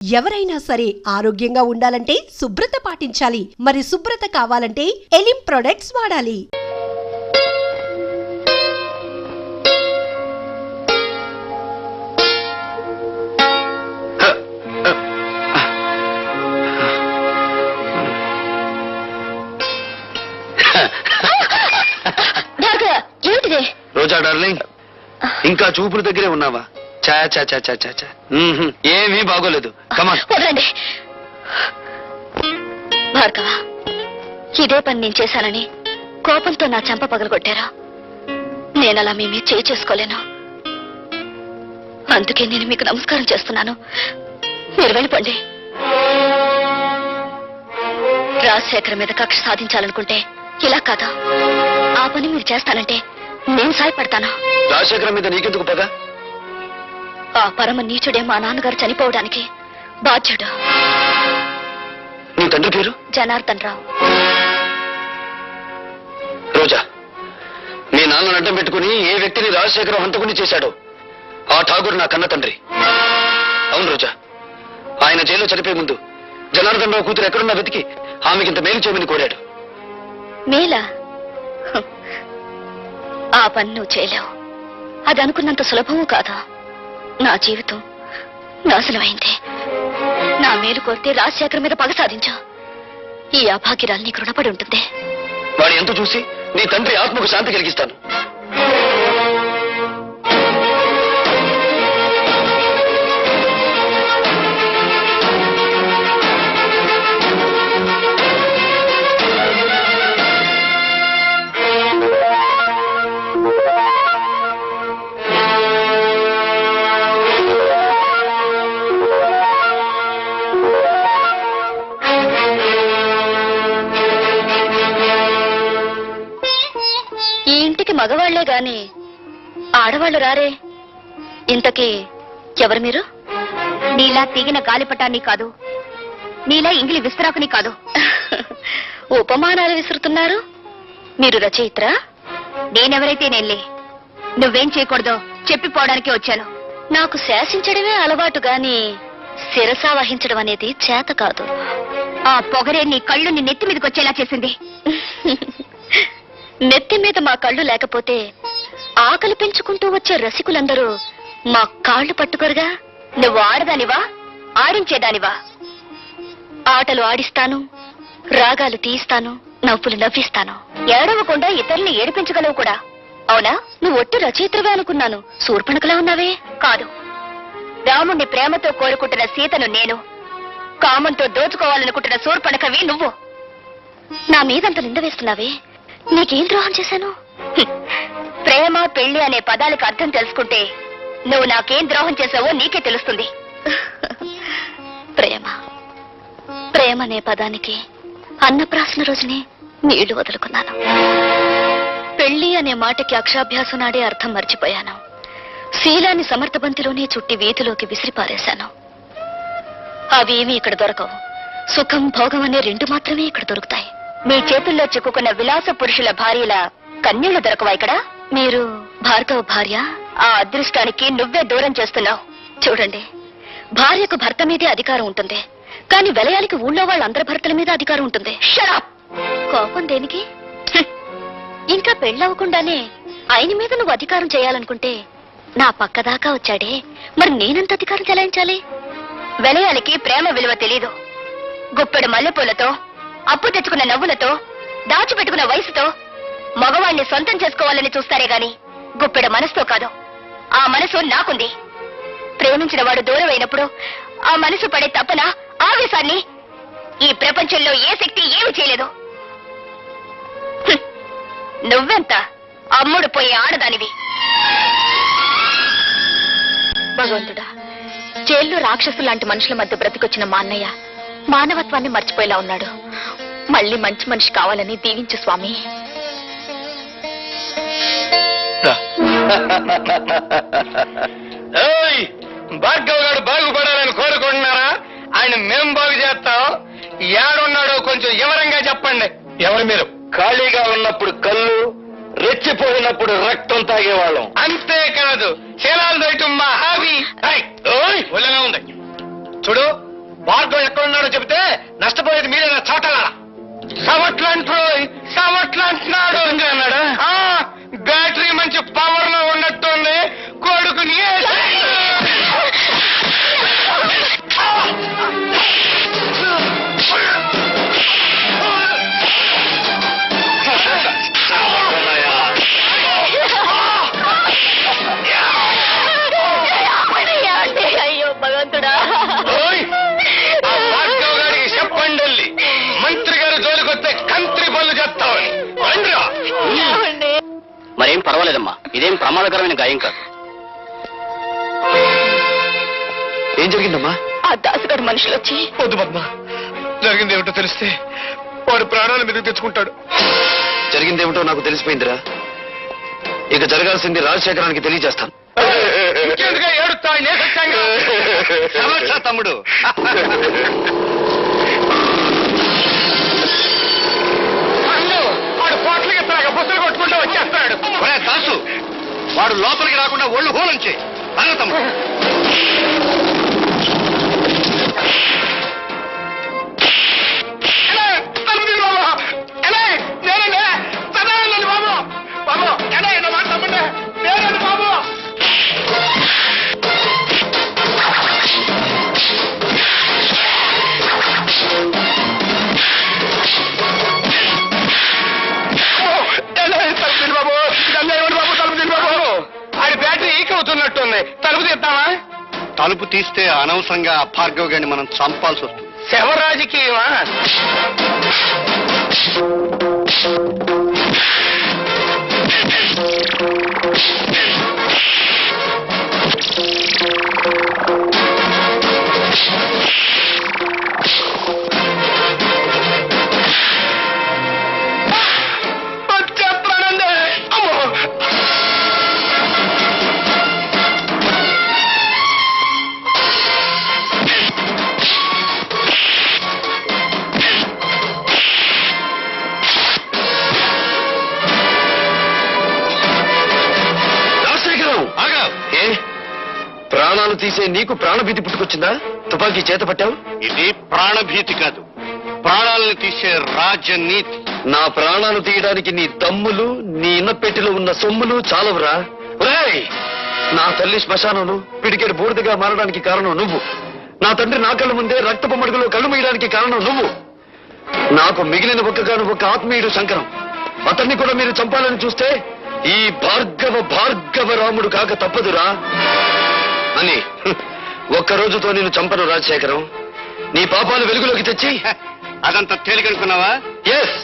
ఎవరైనా సరే ఆరోగ్యంగా ఉండాలంటే శుభ్రత పాటించాలి. మరి శుభ్రత కావాలంటే ఎలిం ప్రొడక్ట్స్ వాడాలి. రోజా డార్లింగ్ ఇంకా చూపుల దగ్గరే ఉన్నావా? చా చా చా చా చా చా మ్మ్హ్మ్. ఏమీ బాగోలేదు. కమాన్ వదలండి. భార్గవ ఇదే పని నేను చేశానని కోపంతో నా చెంప పగలగొట్టారా? నేను అలా మీ మీద చేయి చేసుకోలేను. అందుకే నేను మీకు నమస్కారం చేస్తున్నాను. మీరు వెళ్ళిపోండి. రాజశేఖర్ మీద కక్ష సాధించాలనుకుంటే ఇలా కాదు? ఆ పని మీరు చేస్తానంటే నేను సాయపడతాను? రాజశేఖరం మీద నీకెందుకు పగ? ఆ పరమ నీచుడే మా నాన్నగారు చనిపోవడానికి బాధ్యుడు. నీ తండ్రి పేరు? జనార్దన్ రావు. రోజా మీ నాన్నను అడ్డం పెట్టుకుని ఏ వ్యక్తిని రాజశేఖరం హంతకుని చేశాడో ఆ ఠాగూర్ నా కన్న తండ్రి. అవును రోజా ఆయన జైల్లో చనిపోయే ముందు జనార్దన్ రావు కూతురు ఎక్కడున్నా వెతికి ఆమెకింత మేలు చేయమని కోరాడు. మేలా. ఆ పని నువ్వు చేయలేవు అది అనుకున్నంత సులభము కాదా? నా జీవితం నాశనమైంది. నా మేలు కోరితే రాజశేఖర్ మీద పగ సాధించు. ఈ అభాగ్యరాలు నీకు రుణపడి ఉంటుంది. వాడు ఎంత చూసి నీ తండ్రి ఆత్మకు శాంతి కలిగిస్తాను మగవాళ్ళే గాని ఆడవాళ్ళు రారే. ఇంతకీ ఎవరు మీరు? నీలా తెగిన గాలిపటాన్ని కాదు. నీలా ఇంగిలి విస్తరాకుని కాదు. ఉపమానాలు విసురుతున్నారు? మీరు రచయిత్రా? నేనెవరైతే నేనులే. నువ్వేం చేయకూడదో చెప్పిపోవడానికి వచ్చాను. నాకు శాసించడమే అలవాటు గాని శిరస వహించడం అనేది చేత కాదు. ఆ పొగరే నీ కళ్ళు నీ నెత్తి మీదకి వచ్చేలా చేసింది. నెత్తి మీద మా కళ్ళు లేకపోతే ఆకలి పెంచుకుంటూ వచ్చే రసికులందరూ మా కాళ్ళు పట్టుకోరుగా. నువ్వు ఆడదానివా? ఆడించేదానివా? ఆటలు ఆడిస్తాను రాగాలు తీయిస్తాను నవ్వులు నవ్విస్తాను. ఏడవకుండా ఇతరుల్ని ఏడిపించగలవు కూడా. అవునా? నువ్వు ఒట్టి రచయిత్రవే అనుకున్నాను. శూర్పణకలా ఉన్నావే? కాదు. రాముణ్ణి ప్రేమతో కోరుకుంటున్న సీతను నేను కామంతో దోచుకోవాలనుకుంటున్న శూర్పణకవి నువ్వు. నా మీదంత నింద వేస్తున్నావే? నీకేం ద్రోహం చేశాను. ప్రేమ పెళ్ళి అనే పదాలకు అర్థం తెలుసుకుంటే నువ్వు నాకేం ద్రోహం చేసావో నీకే తెలుస్తుంది. ప్రేమ. ప్రేమ అనే పదానికి అన్నప్రాసన రోజునే నీళ్ళు వదులుకున్నాను. పెళ్ళి అనే మాటకి అక్షరాభ్యాసం నాడే అర్థం మర్చిపోయాను. శీలాన్ని సమర్థబంతిలోనే చుట్టి వీధిలోకి విసిరిపారేశాను. అవేమీ ఇక్కడ దొరకవు. సుఖం భోగం అనే రెండు మాత్రమే ఇక్కడ దొరుకుతాయి. మీ చేతుల్లో చిక్కుకున్న విలాస పురుషుల భార్యల కన్యలు దొరకవా ఇక్కడ? మీరు భార్గవ భార్య? ఆ అదృష్టానికి నువ్వే దూరం చేస్తున్నావు. చూడండి భార్యకు భర్త మీదే అధికారం ఉంటుంది. కానీ విలయానికి ఊళ్ళో వాళ్ళందరి భర్తల మీద అధికారం ఉంటుంది! కోపం దేనికి. ఇంకా పెళ్ళవకుండానే ఆయన మీద నువ్వు అధికారం చేయాలనుకుంటే నా పక్క దాకా వచ్చాడే. మరి నేనెంత అధికారం చెలాయించాలి? విలయాలకి ప్రేమ విలువ తెలీదు. గుప్పెడు మల్లెపూలతో అప్పు తెచ్చుకున్న నవ్వులతో దాచిపెట్టుకున్న వయసుతో మగవాణ్ణి సొంతం చేసుకోవాలని చూస్తారే గాని గుప్పెడ మనసుతో కాదు. ఆ మనసు నాకుంది. ప్రేమించిన వాడు దూరం అయినప్పుడు ఆ మనసు పడే తపన ఆవేశాన్ని ఈ ప్రపంచంలో ఏ శక్తి ఏమి చేయలేదు. నువ్వెంత అమ్ముడు పోయే ఆడదానివి? భగవంతుడా జైల్లో రాక్షసులాంటి మనుషుల మధ్య బ్రతికొచ్చిన మా అన్నయ్య మానవత్వాన్ని మర్చిపోయేలా ఉన్నాడు. మళ్ళీ మంచి మనిషి కావాలని దీవించు స్వామి. ఏయ్ భార్గవ్ గారు బాగుపడాలని కోరుకుంటున్నారా? ఆయన మేం బాగు చేస్తాం. ఏడున్నాడో కొంచెం వివరంగా చెప్పండి. ఎవరు మీరు? ఖాళీగా ఉన్నప్పుడు కళ్ళు రెచ్చిపోయినప్పుడు రక్తం తాగేవాళ్ళం. అంతేకాదు శీలాలు దొయటం మా హాబీ ఏయ్, ఓయ్, ఒళ్ళగా ఉంది. చూడు భార్గవ్ ఎక్కడున్నాడో చెబితే నష్టపోయేది మీరేనా చోటలా ప్రమాదకరమైన గాయం కాదు. ఏం జరిగిందమ్మా? ఆ దాసుగారు మనుషులు వచ్చి వద్దు పద్మ. జరిగింది ఏమిటో తెలిస్తే వాడు ప్రాణాలు మీదకి తెచ్చుకుంటాడు. జరిగిందేమిటో నాకు తెలిసిపోయిందిరా. ఇక జరగాల్సింది రాజశేఖరానికి తెలియజేస్తాను. తమ్ముడు. ఒళ్ళు హోలంచే తమ్ముడు తలుపు తీస్తే అనవసరంగా ఆ భార్గవ్ గారిని మనం చంపాల్సి వస్తుంది. శవ రాజకీయమా నీకు ప్రాణభీతి పుట్టుకొచ్చిందా? తుపాకీ చేత పట్టావు? ఇది ప్రాణభీతి కాదు. ప్రాణాలను తీసే రాజనీతి. నా ప్రాణాలు తీయడానికి నీ దమ్ములు నీ ఇన్నపెట్టిలో ఉన్న సొమ్ములు చాలవురా. ఒరేయ్! నా తల్లి శ్మశానంలో పిడికెడు బూడిదగా మారడానికి కారణం నువ్వు. నా తండ్రి నా కళ్ళ ముందే రక్తపు మడుగులో కళ్ళు మూయడానికి కారణం నువ్వు. నాకు మిగిలిన ఒక్కగాను ఒక ఆత్మీయుడు శంకరం. అతన్ని కూడా మీరు చంపాలని చూస్తే ఈ భార్గవ భార్గవ రాముడు కాక తప్పదురా. అని. ఒక్క రోజుతో నేను చంపను రాజశేఖరం. నీ పాపాలు వెలుగులోకి తెచ్చి. అదంత తేలికనుకున్నావా ఎస్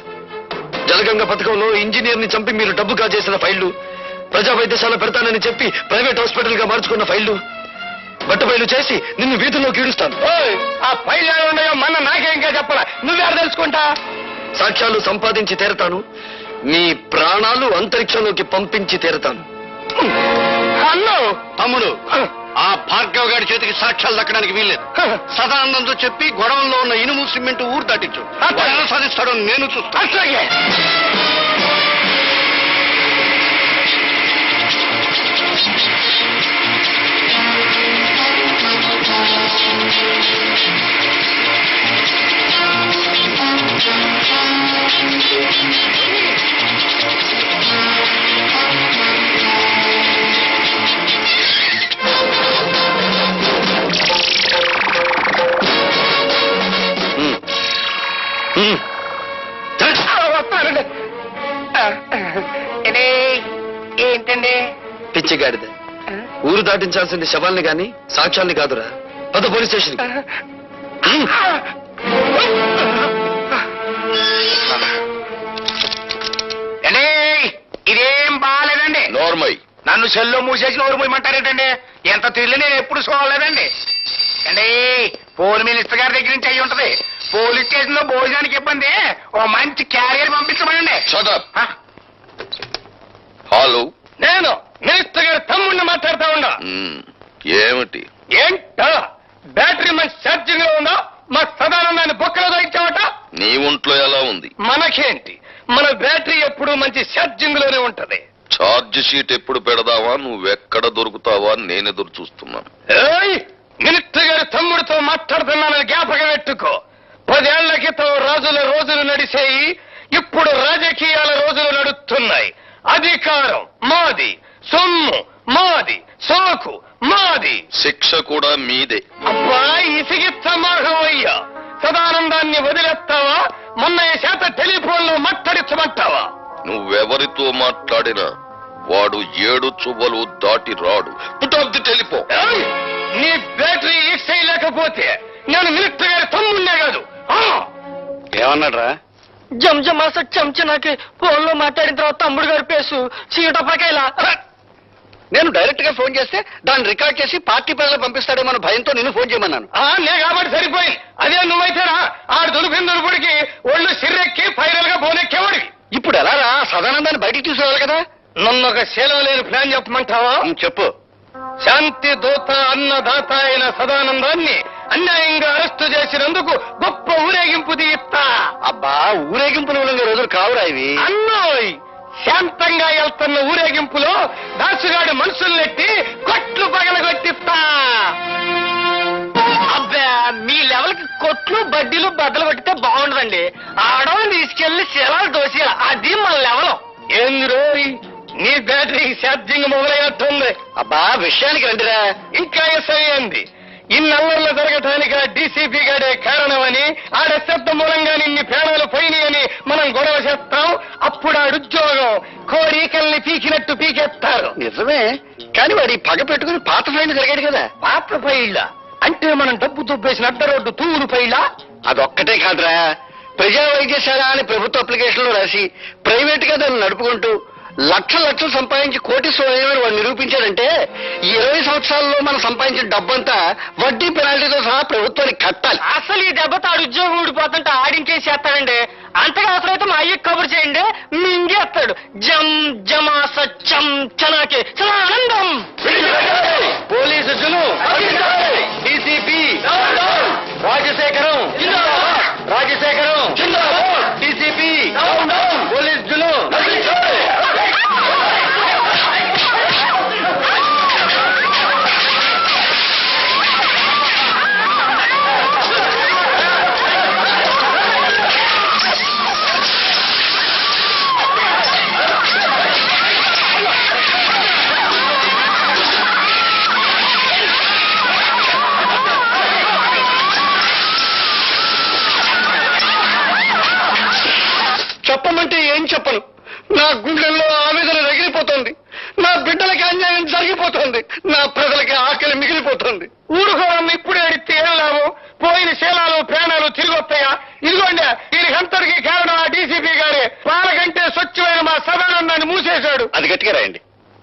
జలగంగ పథకంలో ఇంజనీర్ని చంపి మీరు డబ్బు కాజేసిన ఫైళ్ళు ప్రజా వైద్యశాల పెడతానని చెప్పి ప్రైవేట్ హాస్పిటల్గా మార్చుకున్న ఫైళ్ళు బట్టబయలు చేసి నిన్ను వీధుల్లోకి ఈడుస్తాను ఓయ్, ఆ ఎలా ఉన్నాయో మన నాకే ఇంకా చెప్పాలా? నువ్వెడ తెలుసుకుంటా? సాక్ష్యాలు సంపాదించి తీరతాను. నీ ప్రాణాలు అంతరిక్షంలోకి పంపించి తీరతాను. అన్ను తమ్ముడు. ఆ భార్గవ్ గారి చేతికి సాక్ష్యాలు దక్కడానికి వీల్లేదు. సదానందంతో చెప్పి గొడవల్లో ఉన్న ఇనుము సిమెంట్ ఊరు దాటించు. ఎలా సాధిస్తాడో నేను చూస్తాను. అట్లాగే. ఉమ్. వస్తానండి. ఏంటండి? పిచ్చి గాడిద ఊరు దాటించాల్సింది శవాల్ని గాని సాక్ష్యాల్ని కాదురా. పద పోలీస్ స్టేషన్ ఇదేం బాగాలేదండి నోర్మై. నన్ను సెల్లో మూసేసి నోరు మూయమంటారేంటండి? ఎంత తిరిగి నేను ఎప్పుడు చూడలేదండి అండి పోల్ మినిస్టర్ గారి దగ్గర నుంచి అయ్యి ఉంటది. పోలీస్ స్టేషన్లో భోజనానికి ఇబ్బంది. ఓ మంచి క్యారియర్ పంపించమనండి. హలో నేను మినిస్టర్ గారి తమ్ముడిని మాట్లాడుతా ఉండా. ఏమిటి? ఏంటో? బ్యాటరీ మంచి ఛార్జింగ్లో ఉందా మా సదానందాన్ని బొక్కలో దొరికించావట నీ ఒంట్లో ఎలా ఉంది? మనకేంటి? మన బ్యాటరీ ఎప్పుడు మంచి ఛార్జింగ్లోనే ఉంటది. ఛార్జ్ షీట్ ఎప్పుడు పెడదావా? నువ్వెక్కడ దొరుకుతావా? అని నేను ఎదురు చూస్తున్నాను మినిస్టర్ గారి తమ్ముడితో మాట్లాడుతున్నానని జ్ఞాపకం పెట్టుకో. పదేళ్ళ క్రితం రాజుల రోజులు నడిసేయి ఇప్పుడు రాజకీయాల రోజులు నడుస్తున్నాయి. అధికారం మాది సొమ్ము మాది సోకు మాది. శిక్ష కూడా మీదే. అబ్బా ఇసిగిచ్చమాహవయ్యా సదానందాన్ని వదిలేస్తావా? మొన్నయ్య చేత టెలిఫోన్లో మాట్లాడించమంటావా నువ్వెవరితో మాట్లాడినా వాడు ఏడు చువ్వలు దాటి రాడు. Put off the telephone! నీ బ్యాటరీ ఈక్స్ లేకపోతే నేను మినిస్టర్ గారి తమ్ముడినే కాదు. ఏమన్నాడ్రా? జంజమాస చెంచనాకి ఫోన్లో మాట్లాడిన తర్వాత తమ్ముడు గారి పేసు చీటపకాయలా నేను డైరెక్ట్గా ఫోన్ చేస్తే దాన్ని రికార్డ్ చేసి పార్టీ ప్రజలు పంపిస్తాడేమో భయంతో నిన్ను ఫోన్ చేయమన్నాను. ఆ, నే కాబట్టి సరిపోయింది అదే నువ్వైతేనా? ఆడు దులిపిన దులుపుడికి ఒళ్ళు సిర్రెక్కి ఫైనల్గా పోనెక్కేవాడికి ఇప్పుడు ఎలా రా? సదానందాన్ని బయటికి తీసుకోవాలి కదా. నన్ను ఒక శీలం లేని ప్లాన్ చెప్పమంటావా? చెప్పు. శాంతి దూత అన్నదాత అయిన సదానందాన్ని అన్యాయంగా అరెస్టు చేసినందుకు గొప్ప ఊరేగింపు తీస్తా. అబ్బా ఊరేగింపులు ఉండే రోజులు కావురా ఇవి. అన్నోయ్ శాంతంగా వెళ్తున్న ఊరేగింపులో దాసుగాడి మనుషుల్నెట్టి కొట్లు పగలగొట్టిస్తా అబ్బా మీ లెవెల్కి కొట్లు బడ్డీలు బద్దలు కొట్టితే బాగుండదండి. ఆడవాళ్ళని తీసుకెళ్ళి శిలాలు దోసేయాలి అది మన లెవెల్. ఏంది రోయ్ నీ బ్యాటరీ ఛార్జింగ్ మొదలయ్యట్టుంది. అబ్బా విషయానికి రండిరా. ఇంకా ఎస్ఐ అయింది ఇన్నల్లర్లు జరగటానికి ఆ డీసీపీ గాడే కారణమని ఆడ శబ్ద మూలంగా నిన్ని ప్రాణాలు పోయినాయని మనం గొడవ చేస్తాం. అప్పుడు ఆడు ఉద్యోగం కోరికల్ని పీకినట్టు పీకేస్తారు. నిజమే. కానీ వాడి పగ పెట్టుకుని పాత ఫ్రెండ్ జరిగాడు కదా. పాత్ర పైళ్ళ అంటే మనం డబ్బు దుబ్బేసిన అడ్డ రోడ్డు తూరు పైళ్ళ అదొక్కటే కాదురా. ప్రజా వైద్యశాల అని ప్రభుత్వ అప్లికేషన్లో రాసి ప్రైవేట్గా దాన్ని నడుపుకుంటూ లక్ష లక్షలు సంపాదించి కోటి స్వయం వాడు నిరూపించాడంటే ఈ ఇరవై సంవత్సరాల్లో మనం సంపాదించిన డబ్బంతా వడ్డీ పెనాల్టీతో సహా ప్రభుత్వానికి కట్టాలి. అసలు ఈ దెబ్బతో ఆడు ఉద్యోగం ఊడిపోతుంటే ఆడించేసేస్తాడండి. అంతగా అవసరమైతే మా అయ్యకి కబురు చేయండి. మింగేస్తాడు. జం జమాస చం చనా అంతటికి కారణం ఆ డీసీపీ గారే. వాళ్ళకంటే స్వచ్ఛమైన మా సదానందాన్ని మూసేశాడు. అది గట్టిగా రాయండి.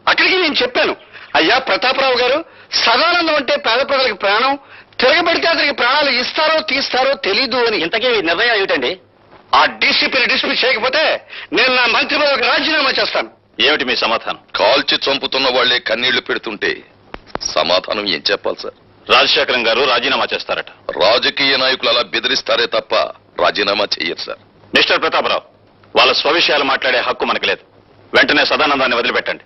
అక్కడికి నేను చెప్పాను. అయ్యా ప్రతాపరావు గారు సదానందం అంటే పేద ప్రజలకు ప్రాణం. తిరగబడితే అతనికి ప్రాణాలు ఇస్తారో తీస్తారో తెలీదు అని ఇంతకీ నిర్ణయం ఏమిటండి? ఆ డీసీపీని డిస్మిస్ చేయకపోతే నేను నా మంత్రి పదవికి రాజీనామా చేస్తాను. ఏమిటి మీ సమాధానం? కాల్చి చంపుతున్న వాళ్ళే కన్నీళ్ళు పెడుతుంటే సమాధానం ఏం చెప్పాలి సార్? రాజశేఖరం గారు రాజీనామా చేస్తారట. రాజకీయ నాయకులు అలా బెదిరిస్తారే తప్ప రాజీనామా చెయ్యరు సార్. మిస్టర్ ప్రతాపరావు వాళ్ళ స్వవిషయాలు మాట్లాడే హక్కు మనకు లేదు. వెంటనే సదానందాన్ని వదిలిపెట్టండి.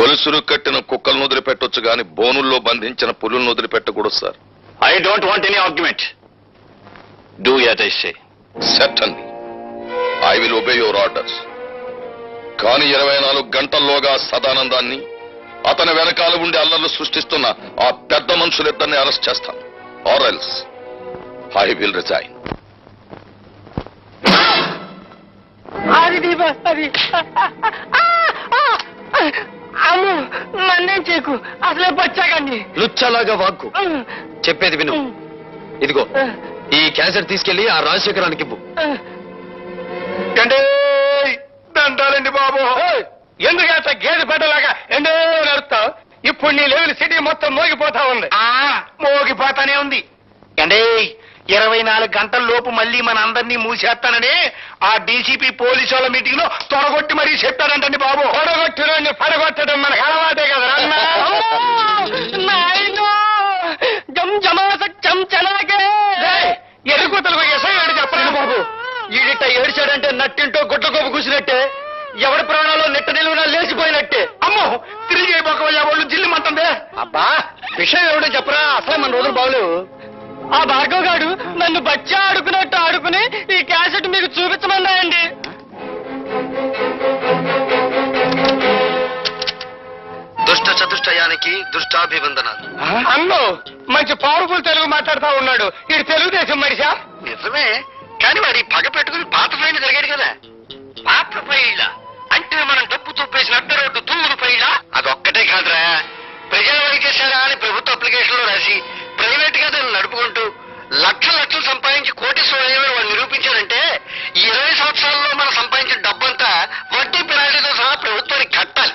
గొలుసులు కట్టిన కుక్కలను వదిలిపెట్టొచ్చు గాని బోనుల్లో బంధించిన పులులను వదిలిపెట్టకూడదు sir. I don't want any argument do what I say certainly I will obey your orders కానీ ఇరవై నాలుగు గంటల్లోగా సదానందాన్ని అతని వెనకాల ఉండి అల్లర్లు సృష్టిస్తున్న ఆ పెద్ద మనుషులిద్దరిని అరెస్ట్ చేస్తాను. Or else I will resign అది అమ్ము నన్నేం చేయకు. అసలే బచ్చాకండి లుచ్చలాగా వాక్కు. చెప్పేది విను. ఇదిగో ఈ క్యాన్సర్ తీసుకెళ్ళి ఆ రాజశేఖరానికి ఇవ్వు. దండాలండి బాబు. ఎందుకు అంత గేదె పెట్టలాగా ఎండో నడుస్తావు? ఇప్పుడు నీ లెవెల్ సిటీ మొత్తం మోగిపోతా ఉంది. మోగిపోతానే ఉంది. అంటే ఇరవై నాలుగు గంటల లోపు మళ్ళీ మన అందరినీ మూసేస్తానని ఆ డీసీపీ పోలీసు వాళ్ళ మీటింగ్లో తొడగొట్టి మరీ చెప్పారంటండి బాబు. తొడగొట్టిన పడగొట్టడం మనకు అలవాటే కదా నాయనో! జం జమాస చం చనాకే ఎదుగుతలకు ఎసై చెప్పండి బాబు. ఈడిట ఏడిచాడంటే నట్టింటో గుడ్ల కోపు కూసినట్టే. ఎవడి ప్రాణాలు నెట్ట నిలువునా లేచిపోయినట్టే. అమ్మో! తిరిగి అయిపోకవయ్యా వాళ్ళు జిల్లుమంటుందే అబ్బా విషయం ఏమిటో చెప్పరా? అసలే మన రోజులు బాగలేవు. ఆ భార్గవ్ గాడు నన్ను బచ్చా ఆడుకున్నట్టు ఆడుకుని ఈ క్యాసెట్ మీకు చూపించమన్నాయండి దుష్ట చతుష్టయానికి దుష్టాభివందనాలు. అన్ను మంచి పవర్ఫుల్ తెలుగు మాట్లాడుతా ఉన్నాడు. ఇది తెలుగుదేశం మనిషా? నిజమే కానీ వాడి పగ పెట్టుకుని పాత ఫైల్ జరిగాడు కదా. పాత ఫైళ్ళ? అంటే మనం డబ్బు తుప్పేసిన అడ్డ రోడ్డు తూరు ఫైళ్ళ? అదొక్కటే కాదురా. ప్రజల చేశారా అని ప్రభుత్వ అప్లికేషన్లో రాసి ప్రైవేట్గా దాన్ని నడుపుకుంటూ లక్షల లక్షలు సంపాదించి కోటీశ్వరయ్యని వాడు నిరూపించారంటే ఈ ఇరవై సంవత్సరాల్లో మనం సంపాదించిన డబ్బంతా వడ్డీ పెనాల్టీతో సహా ప్రభుత్వానికి కట్టాలి.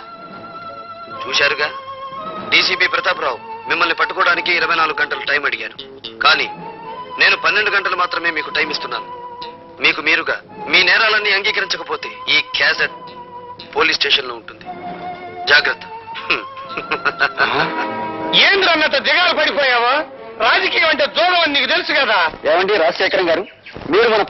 చూశారుగా? డీసీపీ ప్రతాపరావు మిమ్మల్ని పట్టుకోవడానికి ఇరవై నాలుగు గంటలు టైం అడిగాను. కానీ నేను పన్నెండు గంటలు మాత్రమే మీకు టైం ఇస్తున్నాను. మీకు మీరుగా మీ నేరాలన్నీ అంగీకరించకపోతే ఈ క్యాసెట్ పోలీస్ స్టేషన్లో ఉంటుంది. జాగ్రత్త. ఏంద్రన్నంత దిగాలు పడిపోయావా? రాజకీయం అంటే దూరం అని నీకు తెలుసు కదా. ఏమండి రాజశేఖరం గారు? మీరు మన